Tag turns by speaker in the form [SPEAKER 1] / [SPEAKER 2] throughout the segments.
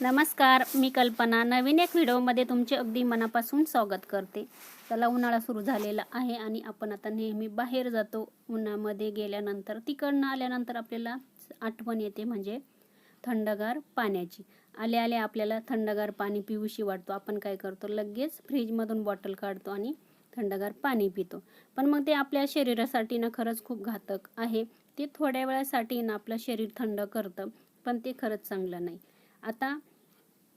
[SPEAKER 1] नमस्कार मी कल्पना. नवीन एक व्हिडिओमध्ये तुमचे अगदी मनापासून स्वागत करते. चला उन्हाळा सुरू झालेला आहे आणि आपण आता नेहमी बाहेर जातो. उन्हामध्ये गेल्यानंतर तिकडनं आल्यानंतर आपल्याला आठवण येते म्हणजे थंडगार पाण्याची. आले आले आपल्याला थंडगार पाणी पिऊशी वाटतो. आपण काय करतो? लगेच फ्रीजमधून बॉटल काढतो आणि थंडगार पाणी पितो. पण मग ते आपल्या शरीरासाठी ना खरंच खूप घातक आहे. ते थोड्या वेळासाठी ना आपलं शरीर थंड करतं पण ते खरंच चांगलं नाही. आता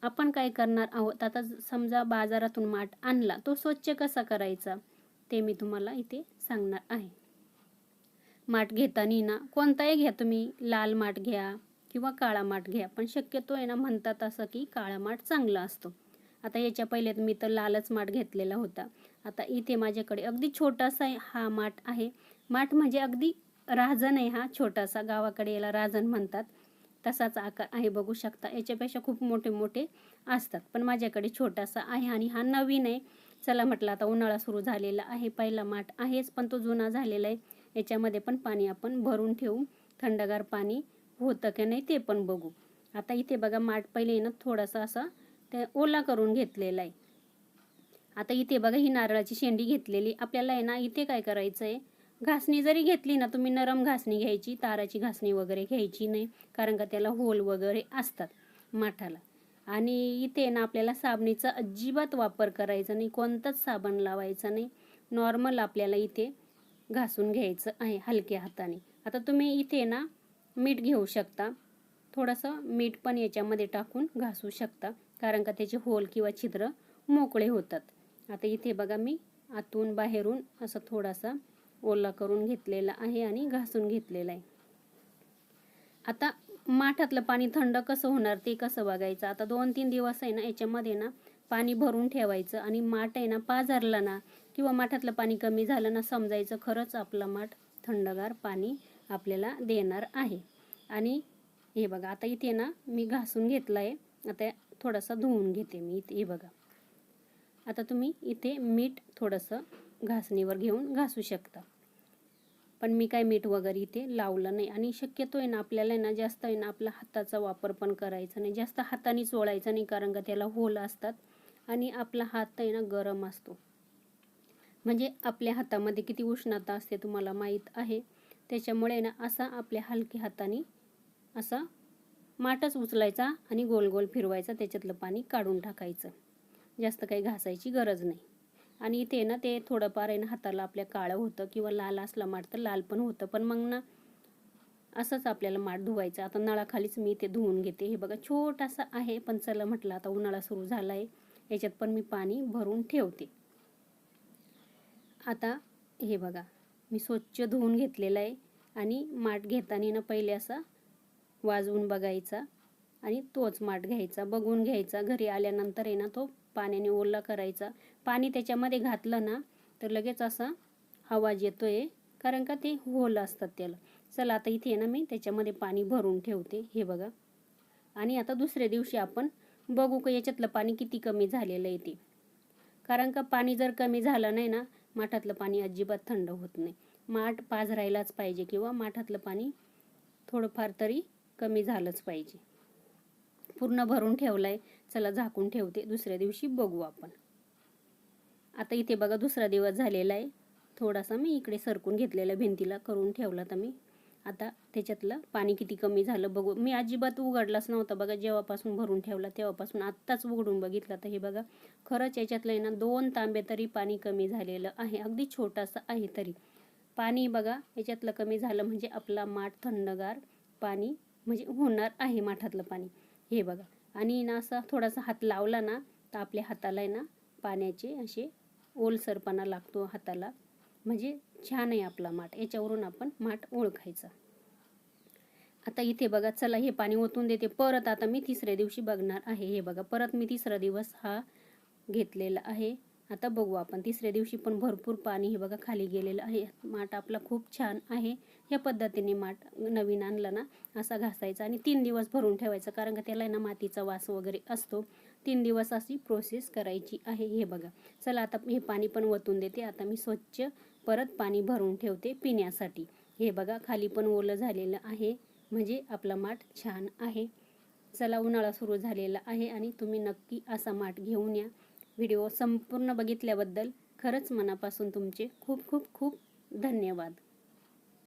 [SPEAKER 1] आपण काय करणार आहोत? आता समजा बाजारातून माठ आणला तो स्वच्छ कसा करायचा? ते मी तुम्हाला इथे सांगणार आहे. माठ घेताना ना कोणताही घ्या तुम्ही. लाल माठ घ्या किंवा काळा माठ घ्या पण शक्यतो आहे ना म्हणतात असं की काळा माठ चांगला असतो. आता याच्या पहिले मी तर लालच माठ घेतलेला होता. आता इथे माझ्याकडे अगदी छोटासा हा माठ आहे. माठ म्हणजे अगदी राजन आहे हा छोटासा. गावाकडे याला राजन म्हणतात. तसाच आकार आहे बघू शकता. याच्यापेक्षा खूप मोठे मोठे असतात. पण माझ्याकडे छोटासा आहे आणि हा नवीन आहे. चला म्हटलं आता उन्हाळा सुरू झालेला आहे. पहिला माठ आहेच पण तो जुना झालेला आहे. याच्यामध्ये पण पाणी आपण भरून ठेवू. थंडगार पाणी होतं की नाही ते पण बघू. आता इथे बघा माठ पहिले ना थोडासा असा ते ओला करून घेतलेला आहे. आता इथे बघा ही नारळाची शेंडी घेतलेली. आपल्याला आहे ना इथे काय करायचं आहे घासणी जरी घेतली ना तुम्ही नरम घासणी घ्यायची ताराची घासणी वगैरे घ्यायची नाही कारण का त्याला होल वगैरे असतात माठाला. आणि इथे ना आपल्याला साबणीचा अजिबात वापर करायचा नाही कोणताच साबण लावायचा नाही. नॉर्मल आपल्याला इथे घासून घ्यायचं आहे हलक्या हाताने. आता तुम्ही इथे ना मीठ घेऊ शकता. थोडंसं मीठ पण याच्यामध्ये टाकून घासू शकता कारण का त्याचे होल किंवा छिद्र मोकळे होतात. आता इथे बघा मी आतून बाहेरून असं थोडासा ओला करून घेतलेला आहे आणि घासून घेतलेला आहे. आता माठातलं पाणी थंड कसं होणार ते कसं बघायचं? आता दोन तीन दिवस आहे ना याच्यामध्ये ना पाणी भरून ठेवायचं आणि माठ आहे ना पाझरला ना किंवा माठातलं पाणी कमी झालं ना समजायचं खरंच आपला माठ थंडगार पाणी आपल्याला देणार आहे. आणि हे बघा आता इथे ना मी घासून घेतलं आहे आता थोडासा धुवून घेते मी इथे हे बघा. आता तुम्ही इथे मीठ थोडंसं घासणीवर घेऊन घासू शकता. पण मी काय मीठ वगैरे इथे लावलं नाही. आणि शक्यतो आहे ना आपल्याला आहे ना जास्त आहे ना आपला हाताचा वापर पण करायचा नाही. जास्त हाताने चोळायचा नाही कारण का त्याला होल असतात. आणि आपला हात आहे ना गरम असतो. म्हणजे आपल्या हातामध्ये किती उष्णता असते तुम्हाला माहीत आहे. त्याच्यामुळे ना असा आपल्या हलक्या हाताने असा माठच उचलायचा आणि गोल गोल फिरवायचा. त्याच्यातलं पाणी काढून टाकायचं. जास्त काही घासायची गरज नाही. आणि इथे ना ते थोडंफार आहे ना हाताला आपल्या काळं होतं किंवा लाल असला माठ तर लाल पण होतं. पण मग ना असंच आपल्याला माठ धुवायचं. आता नळाखालीच मी ते धुवून घेते. हे बघा छोटासा आहे पण चला म्हटलं आता उन्हाळा सुरू झाला आहे याच्यात पण मी पाणी भरून ठेवते. आता हे बघा मी स्वच्छ धुवून घेतलेलं आहे. आणि माठ घेताना ना पहिले असा वाजवून बघायचा आणि तोच माठ घ्यायचा बघून घ्यायचा. घरी आल्यानंतर आहे ना तो पाण्याने ओला करायचा. पाणी त्याच्यामध्ये घातलं ना तर लगेच असा आवाज येतोय. कारण का ते होल असतात त्याला. चला आता इथे ना मी त्याच्यामध्ये पाणी भरून ठेवते. हे बघा. आणि आता दुसऱ्या दिवशी आपण बघू का याच्यातलं पाणी किती कमी झालेलं आहे ते. कारण का पाणी जर कमी झालं नाही ना माठातलं पाणी अजिबात थंड होत नाही. माठ पाझरायलाच पाहिजे किंवा माठातलं पाणी थोडंफार तरी कमी झालंच पाहिजे. पूर्ण भरून ठेवलाय. चला झाकून ठेवते दुसऱ्या दिवशी बघू आपण. आता इथे बघा दुसरा दिवस झालेला आहे. थोडासा मी इकडे सरकून घेतलेला भिंतीला करून ठेवला तर मी. आता त्याच्यातलं पाणी किती कमी झालं बघू. मी अजिबात उघडलाच नव्हता बघा जेव्हापासून भरून ठेवला तेव्हापासून. आत्ताच उघडून बघितलं तर हे बघा खरंच याच्यातलं आहे ना दोन तांबे तरी पाणी कमी झालेलं आहे. अगदी छोटासा आहे तरी. पाणी बघा याच्यातलं कमी झालं म्हणजे आपला माठ थंडगार पाणी म्हणजे होणार आहे माठातलं पाणी. हे बघा. आणि ना असा थोडासा हात लावला ना तर आपल्या हाताला आहे ना पाण्याचे असे ओलसरपणा लागतो हाताला. म्हणजे छान आहे आपला माठ. याच्यावरून आपण माठ ओळखायचा. आता इथे बघा चला हे पाणी ओतून देते. परत आता मी तिसऱ्या दिवशी बघणार आहे. हे बघा परत मी तिसरा दिवस हा घेतलेला आहे. आता बघू आपण. तिसऱ्या दिवशी पण भरपूर पाणी हे बघा खाली गेलेलं आहे. माठ आपला खूप छान आहे. या पद्धतीने माठ नवीन आणला ना असा घासायचा आणि तीन दिवस भरून ठेवायचा कारण का त्याला ना मातीचा वास वगैरे असतो. तीन दिवस अशी प्रोसेस करायची आहे हे बघा. चला आता हे पाणी पण वतून देते. आता मी स्वच्छ परत पाणी भरून ठेवते पिण्यासाठी. हे बघा खाली पण ओलं झालेलं आहे. म्हणजे आपला माठ छान आहे. चला उन्हाळा सुरू झालेला आहे आणि तुम्ही नक्की असा माठ घेऊन या. व्हिडिओ संपूर्ण बघितल्याबद्दल खरंच मनापासून तुमचे खूप खूप खूप धन्यवाद.